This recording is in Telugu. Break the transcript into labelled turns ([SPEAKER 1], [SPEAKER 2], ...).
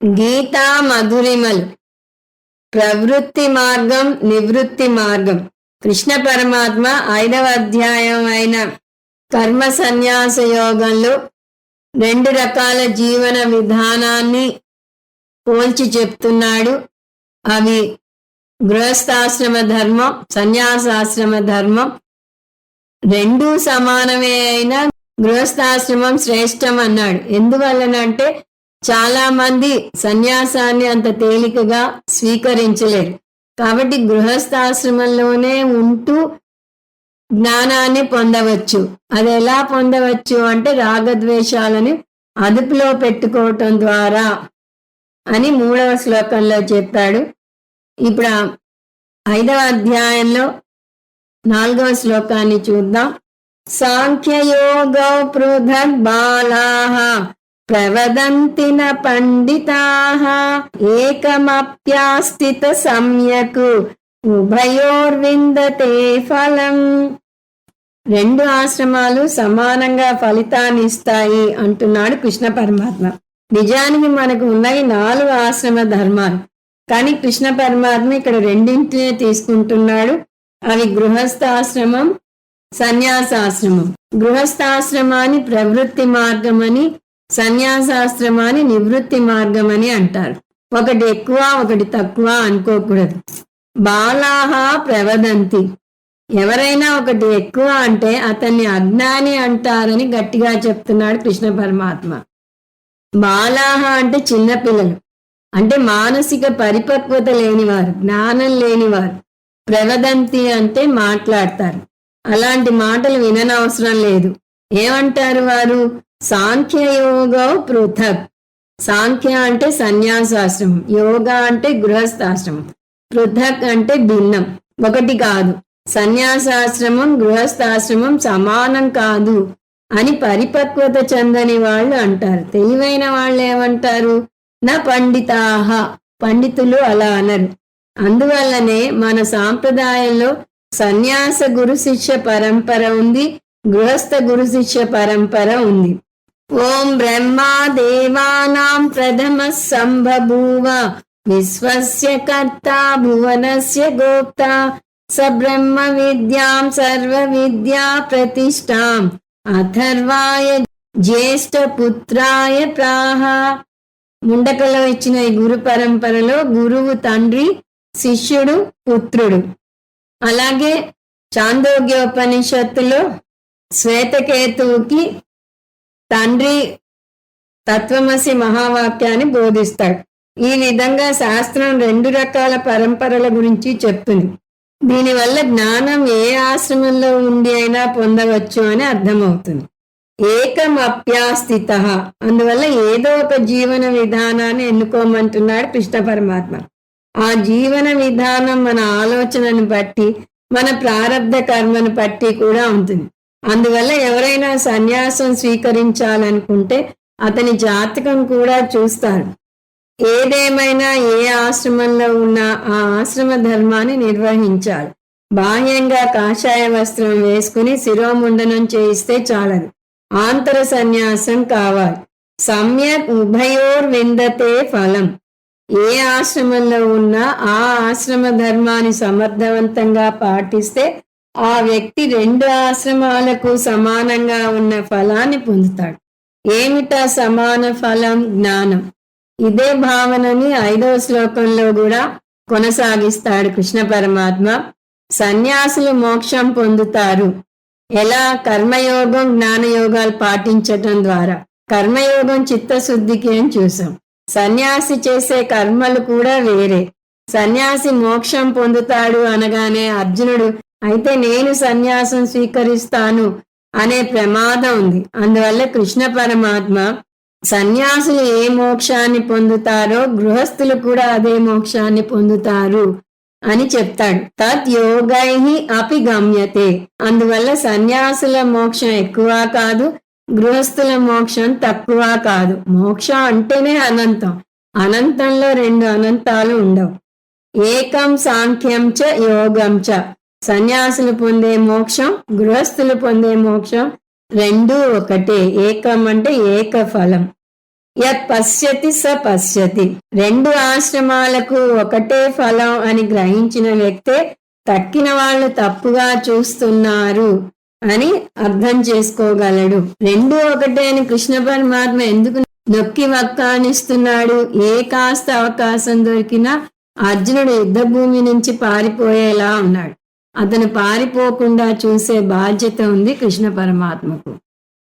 [SPEAKER 1] గీతా మధురిమలు. ప్రవృత్తి మార్గం నివృత్తి మార్గం. కృష్ణ పరమాత్మ ఐదవ అధ్యాయం అయిన కర్మ సన్యాస యోగంలో రెండు రకాల జీవన విధానాన్ని పోల్చి చెప్తున్నాడు. అవి గృహస్థాశ్రమ ధర్మం సన్యాసాశ్రమ ధర్మం. రెండూ సమానమే అయినా గృహస్థాశ్రమం శ్రేష్టం అన్నాడు. ఎందువల్లనంటే చాలా మంది సన్యాసాన్ని అంత తేలికగా స్వీకరించలేరు. కాబట్టి గృహస్థాశ్రమంలోనే ఉంటూ జ్ఞానాన్ని పొందవచ్చు. అది ఎలా పొందవచ్చు అంటే రాగద్వేషాలని అదుపులో పెట్టుకోవటం ద్వారా అని మూడవ శ్లోకంలో చెప్పాడు. ఇప్పుడు ఐదవ అధ్యాయంలో నాలుగవ శ్లోకాన్ని చూద్దాం. సాంఖ్యయోగ పృథక్ బాలాహ ప్రవదంతి న పండితాః ఏకమప్యాస్థిత సమ్యక్ ఉభయోర్విందతే ఫలం. రెండు ఆశ్రమాలు సమానంగా ఫలితాన్ని ఇస్తాయి అంటున్నాడు కృష్ణ పరమాత్మ. నిజానికి మనకు ఉన్నాయి నాలుగు ఆశ్రమ ధర్మాలు. కానీ కృష్ణ పరమాత్మ ఇక్కడ రెండింటినే తీసుకుంటున్నాడు. అవి గృహస్థాశ్రమం సన్యాసాశ్రమం. గృహస్థాశ్రమాన్ని ప్రవృత్తి మార్గమని సన్యాసాశ్రమాన్ని నివృత్తి మార్గమని అంటారు. ఒకటి ఎక్కువ ఒకటి తక్కువ అనుకోకూడదు. బాలాహ ప్రవదంతి. ఎవరైనా ఒకటి ఎక్కువ అంటే అతన్ని అజ్ఞాని అంటారని గట్టిగా చెప్తున్నాడు కృష్ణ పరమాత్మ. బాలాహ అంటే చిన్నపిల్లలు అంటే మానసిక పరిపక్వత లేనివారు జ్ఞానం లేనివారు. ప్రవదంతి అంటే మాట్లాడతారు. అలాంటి మాటలు విననవసరం లేదు. ఏమంటారు వారు? సాంఖ్యయోగో పృథక్. సాంఖ్య అంటే సన్యాసాశ్రమం. యోగా అంటే గృహస్థాశ్రమం. పృథక్ అంటే భిన్నం. ఒకటి కాదు. సన్యాసాశ్రమం గృహస్థాశ్రమం సమానం కాదు అని పరిపక్వత చెందని వాళ్ళు అంటారు. తెలివైన వాళ్ళు ఏమంటారు? నా పండితాహ. పండితులు అలా అనరు. అందువల్లనే మన సాంప్రదాయంలో సన్యాస గురు శిష్య పరంపర ఉంది. గృహస్థ గురు శిష్య పరంపర ఉంది. ఓం బ్రహ్మా దేవానాం ప్రథమ సంభభూవ విశ్వస్య కర్త భువనస్య గోప్త స బ్రహ్మ విద్యాం సర్వ విద్యా ప్రతిష్టాం అథర్వాయ జ్యేష్ఠ పుత్రాయ ప్రాహ. ముండకలో ఇచ్చిన ఈ గురు పరంపరలో గురువు తండ్రి శిష్యుడు పుత్రుడు. అలాగే చాందోగ్యోపనిషత్తులో శ్వేతకేతువుకి తండ్రి తత్వమసి మహావాక్యాన్ని బోధిస్తాడు. ఈ విధంగా శాస్త్రం రెండు రకాల పరంపరల గురించి చెప్తుంది. దీనివల్ల జ్ఞానం ఏ ఆశ్రమంలో ఉండి అయినా పొందవచ్చు అని అర్థమవుతుంది. ఏకం అప్యాస్థిత. అందువల్ల ఏదో ఒక జీవన విధానాన్ని ఎన్నుకోమంటున్నాడు కృష్ణ పరమాత్మ. ఆ జీవన విధానం మన ఆలోచనను బట్టి మన ప్రారంధ కర్మను బట్టి కూడా ఉంటుంది. అందువల్ల ఎవరైనా సన్యాసం స్వీకరించాలనుకుంటే అతని జాతకం కూడా చూస్తారు. ఏదేమైనా ఏ ఆశ్రమంలో ఉన్నా ఆ ఆశ్రమ ధర్మాన్ని నిర్వహించాలి. బాహ్యంగా కాషాయ వస్త్రం వేసుకుని శిరోముండనం చేయిస్తే చాలదు. ఆంతర సన్యాసం కావాలి. సమ్యక్ ఉభయోర్ విందతే ఫలం. ఏ ఆశ్రమంలో ఉన్నా ఆ ఆశ్రమ ధర్మాన్ని సమర్థవంతంగా పాటిస్తే ఆ వ్యక్తి రెండు ఆశ్రమాలకు సమానంగా ఉన్న ఫలాన్ని పొందుతాడు. ఏమిటా సమాన ఫలం? జ్ఞానం. ఇదే భావనని ఐదవ శ్లోకంలో కూడా కొనసాగిస్తాడు కృష్ణ పరమాత్మ. సన్యాసులు మోక్షం పొందుతారు. ఎలా? కర్మయోగం జ్ఞానయోగాలు పాటించటం ద్వారా. కర్మయోగం చిత్తశుద్ధికి అని చూసాం. సన్యాసి చేసే కర్మలు కూడా వేరే. సన్యాసి మోక్షం పొందుతాడు అనగానే అర్జునుడు అయితే నేను సన్యాసం స్వీకరిస్తాను అనే ప్రమాదం ఉంది. అందువల్ల కృష్ణ పరమాత్మ సన్యాసులు ఏ మోక్షాన్ని పొందుతారో గృహస్థులు కూడా అదే మోక్షాన్ని పొందుతారు అని చెప్తాడు. తత్ యోగై అపి గమ్యతే. అందువల్ల సన్యాసుల మోక్షం ఎక్కువ కాదు గృహస్థుల మోక్షం తక్కువ కాదు. మోక్షం అంటేనే అనంతం. అనంతంలో రెండు అనంతాలు ఉండవు. ఏకం సాంఖ్యం చ యోగం చ. సన్యాసులు పొందే మోక్షం గృహస్థులు పొందే మోక్షం రెండు ఒకటే. ఏకం అంటే ఏక ఫలం యత్ పశ్యతి స పశ్యతి. రెండు ఆశ్రమాలకు ఒకటే ఫలం అని గ్రహించిన వ్యక్తే తక్కిన వాళ్ళు తప్పుగా చూస్తున్నారు అని అర్థం చేసుకోగలడు. రెండు ఒకటే అని కృష్ణ పరమాత్మ ఎందుకు నొక్కి వక్కానిస్తున్నాడు? ఏ కాస్త అవకాశం దొరికినా అర్జునుడు యుద్ధ భూమి నుంచి పారిపోయేలా ఉన్నాడు. అతను పారిపోకుండా చూసే బాధ్యత ఉంది కృష్ణ పరమాత్మకు.